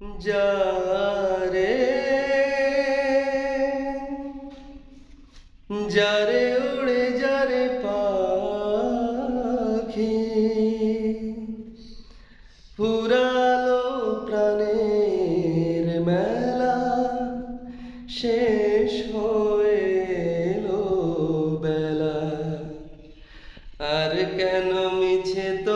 যারে যারে উড়ে যারে পাখি ফুরালো প্রাণের মেলা শেষ হয়ে বেলা আর কেন মিছে তোরে